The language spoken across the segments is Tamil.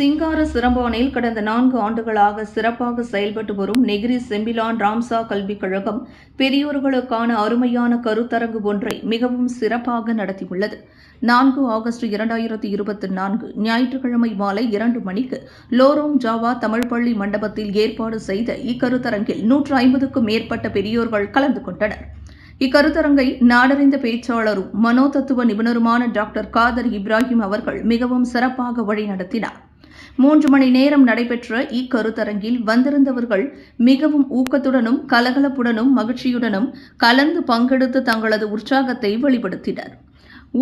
சிங்கார சிறப்பானில் கடந்த நான்கு ஆண்டுகளாக சிறப்பாக செயல்பட்டு வரும் நெகிரி செம்பிலான் ராம்சா கல்விக் கழகம் பெரியோர்களுக்கான அருமையான கருத்தரங்கு ஒன்றை மிகவும் சிறப்பாக நடத்தியுள்ளது. நான்கு ஆகஸ்ட் இரண்டாயிரத்தி இருபத்தி நான்கு ஞாயிற்றுக்கிழமை மாலை இரண்டு மணிக்கு லோரோங் ஜாவா தமிழ் பள்ளி மண்டபத்தில் ஏற்பாடு செய்த இக்கருத்தரங்கில் நூற்று ஐம்பதுக்கும் மேற்பட்ட பெரியோர்கள் கலந்து கொண்டனர். இக்கருத்தரங்கை நாடறிந்த பேச்சாளரும் மனோதத்துவ நிபுணருமான டாக்டர் காதர் இப்ராஹிம் அவர்கள் மிகவும் சிறப்பாக வழிநடத்தினார். மூன்று மணி நேரம் நடைபெற்ற இக்கருத்தரங்கில் வந்திருந்தவர்கள் மிகவும் ஊக்கத்துடனும் கலகலப்புடனும் மகிழ்ச்சியுடனும் கலந்து பங்கெடுத்து தங்களது உற்சாகத்தை வெளிப்படுத்தினர்.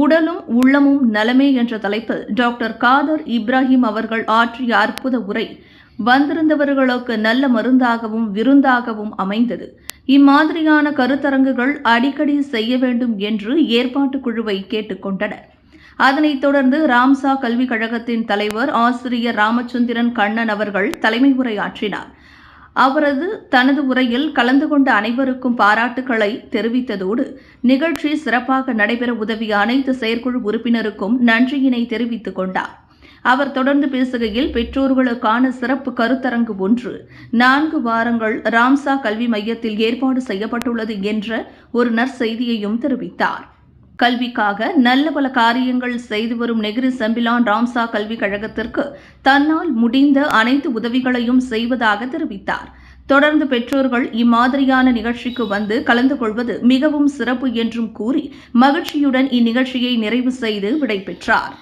உடலும் உள்ளமும் நலமே என்ற தலைப்பில் டாக்டர் காதர் இப்ராஹிம் அவர்கள் ஆற்றிய அற்புத உரை வந்திருந்தவர்களுக்கு நல்ல மருந்தாகவும் விருந்தாகவும் அமைந்தது. இம்மாதிரியான கருத்தரங்குகள் அடிக்கடி செய்ய வேண்டும் என்று ஏற்பாட்டு குழுவை கேட்டுக்கொண்டனர் அதனைத் தொடர்ந்து ராம்சா கல்விக் கழகத்தின் தலைவர் ஆசிரியர் ராமச்சந்திரன் கண்ணன் அவர்கள் தலைமை உரையாற்றினார். அவரது தனது உரையில் கலந்து கொண்ட அனைவருக்கும் பாராட்டுக்களை தெரிவித்ததோடு நிகழ்ச்சி சிறப்பாக நடைபெற உதவிய அனைத்து செயற்குழு உறுப்பினருக்கும் நன்றியினை தெரிவித்துக் கொண்டார். அவர் தொடர்ந்து பேசுகையில் பெற்றோர்களுக்கான சிறப்பு கருத்தரங்கு ஒன்று நான்கு வாரங்கள் ராம்சா கல்வி மையத்தில் ஏற்பாடு செய்யப்பட்டுள்ளது என்ற ஒரு நற்செய்தியையும் தெரிவித்தார். கல்விக்காக நல்ல பல காரியங்கள் செய்து வரும் நெகிரி செம்பிலான் ராம்சா கல்விக் கழகத்திற்கு தன்னால் முடிந்த அனைத்து உதவிகளையும் செய்வதாக தெரிவித்தார். தொடர்ந்து பெற்றோர்கள் இம்மாதிரியான நிகழ்ச்சிக்கு வந்து கலந்து கொள்வது மிகவும் சிறப்பு என்றும் கூறி மகிழ்ச்சியுடன் இந்நிகழ்ச்சியை நிறைவு செய்து விடைபெற்றார்.